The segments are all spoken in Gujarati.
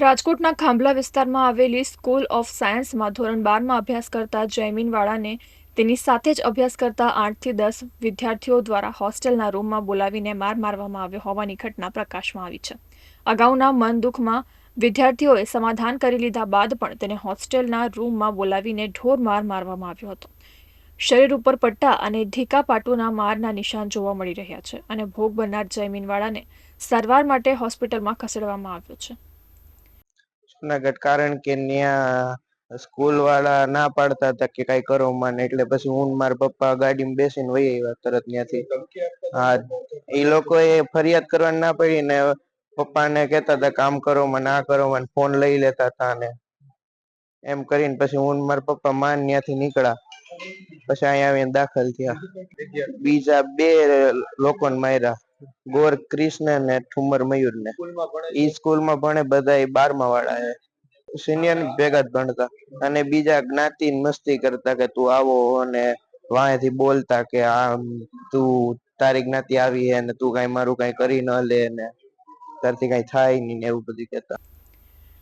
રાજકોટના ખાંભલા વિસ્તારમાં આવેલી સ્કૂલ ઓફ સાયન્સમાં ધોરણ બારમાં અભ્યાસ કરતા જયમીનવાળાને તેની સાથે જ અભ્યાસ કરતા આઠથી દસ વિદ્યાર્થીઓ દ્વારા હોસ્ટેલના રૂમમાં બોલાવીને માર મારવામાં આવ્યો હોવાની ઘટના પ્રકાશમાં આવી છે. અગાઉના મન દુઃખમાં વિદ્યાર્થીઓએ સમાધાન કરી લીધા બાદ પણ તેને હોસ્ટેલના રૂમમાં બોલાવીને ઢોર માર મારવામાં આવ્યો હતો. શરીર ઉપર પટ્ટા અને ઢીકા પાટુના મારના નિશાન જોવા મળી રહ્યા છે અને ભોગ બનનાર જયમીનવાળાને સારવાર માટે હોસ્પિટલમાં ખસેડવામાં આવ્યો છે. જુનાગઢ કારણ કે ત્યાં સ્કૂલ વાળા ના પાડતા હતા કે કઈ કરો મને. એટલે પછી હું માર પપ્પા ગાડીમાં બેસીને વહી આવ્યા તરત ત્યાંથી હા એ લોકોએ ફરિયાદ કરવાની ના પડી ને પપ્પાને કહેતા હતા, કામ કરો મને, આ કરો મને, ફોન લઈ લેતા હતા ને. એમ કરીને પછી હું મારા પપ્પા માન ત્યાંથી નીકળ્યા. પછી અહીંયા આવીને દાખલ થયા. બીજા બે લોકોને માર્યા. ગોર કૃષ્ણ ને ઠુમર મયુર ને. ઈ સ્કૂલમાં ભણે બધા બારમા વાળા હે. સિનિયર ભેગા જ ભણતા. અને બીજા જ્ઞાતિ મસ્તી કરતા કે તું આવો અને વાંહેથી બોલતા કે આ તું તારી જ્ઞાતિ આવી હે ને તું કઈ મારું કઈ કરી ન લે ને. તારથી કઈ થાય નહીં ને એવું બધું કહેતા.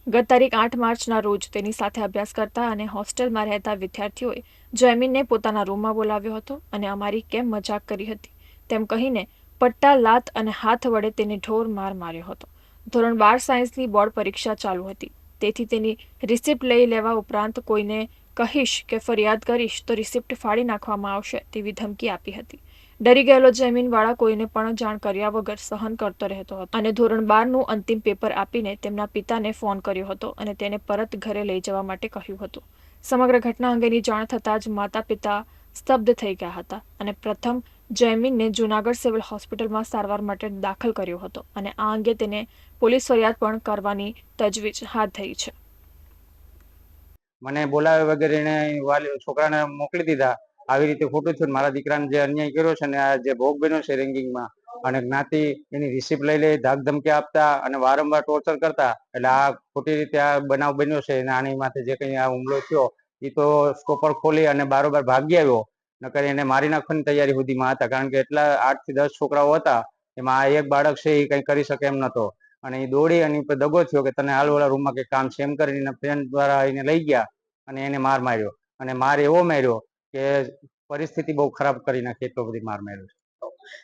ગત તારીખ આઠ માર્ચના રોજ તેની સાથે અભ્યાસ કરતા અને હોસ્ટેલમાં રહેતા વિદ્યાર્થીઓએ જયમીનને પોતાના રૂમમાં બોલાવ્યો હતો અને અમારી કેમ મજાક કરી હતી? તેમ કહીને પટ્ટા લાત અને હાથ વડે તેને ઢોર માર માર્યો હતો. ધોરણ બાર સાયન્સની બોર્ડ પરીક્ષા ચાલુ હતી. તેથી તેની રિસિપ્ટ લઈ લેવા ઉપરાંત કોઈને કહીશ કે ફરિયાદ કરીશ તો રિસિપ્ટ ફાડી નાખવામાં આવશે તેવી ધમકી આપી હતી. ડરી ગયેલો જમીનવાળા કોઈને પણ જાણ કર્યા વગર સહન કરતો રહેતો હતો અને ધોરણ બારનું અંતિમ પેપર આપીને તેમના પિતાને ફોન કર્યો હતો અને તેને પરત ઘરે લઈ જવા માટે કહ્યું હતું. સમગ્ર ઘટના અંગેની જાણ થતાં જ માતા પિતા સ્તબ્ધ થઈ ગયા હતા અને પ્રથમ જયમીનને જૂનાગઢ સિવિલ હોસ્પિટલમાં સારવાર માટે દાખલ કર્યો હતો અને આ અંગે તેને પોલીસ ફરિયાદ પણ કરવાની તજવીજ હાથ ધરી છે. મને બોલાવે વગેરે એને છોકરાને મોકલી દીધા. આવી રીતે ખોટું થયું મારા દીકરાને જે અન્યાય કર્યો છે ને આ જે ભોગ બન્યો છે રેન્કિંગમાં અને જ્ઞાતિ એની રિસિપ્ટ લઈ લઈ ધાક ધમકી આપતા અને વારંવાર ટોર્ચર કરતા. એટલે આ ખોટી રીતે આ બનાવ બન્યો છે અને આની માથે જે કંઈ આ હુમલો થયો એ તો સ્કોપર ખોલી અને બારોબાર ભાગી આવ્યો. નકર એને મારી નાખવાની તૈયારી સુધીમાં હતા. કારણ કે એટલા આઠથી દસ છોકરાઓ હતા, એમાં આ એક બાળક છે એ કંઈ કરી શકે એમ નતો અને એ દોડી અને દગો થયો કે તને હાલ ઓલા રૂમમાં કંઈક કામ છે એમ કરીને ફ્રેન્ડ દ્વારા એને લઈ ગયા અને એને માર માર્યો. અને માર એવો માર્યો કે પરિસ્થિતિ બહુ ખરાબ કરી નાખી એટલો બધી માર માર્યો છે.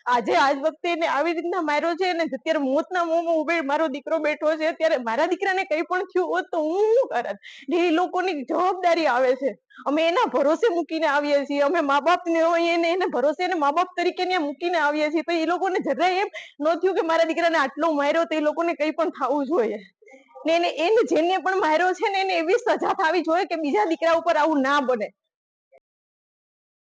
આજે આજ વખતે એને આવી રીતના માર્યો છે અને અત્યારે મોતના મોંમાં ઉભે મારો દીકરો બેઠો છે ત્યારે મારા દીકરાને કંઈ પણ થયું હોત તો હું શું કરત? એ લોકોની જવાબદારી આવે છે. અમે એના ભરોસે મૂકીને આવીએ છીએ. અમે મા બાપ એને એને ભરોસે એને મા બાપ તરીકે ને મૂકીને આવીએ છીએ. તો એ લોકોને જરાય એમ ન થયું કે મારા દીકરાને આટલો માર્યો તો એ લોકોને કંઈ પણ થવું જોઈએ. ને એને એને જેને પણ માર્યો છે ને એને એવી સજા થવી જોઈએ કે બીજા દીકરા ઉપર આવું ના બને.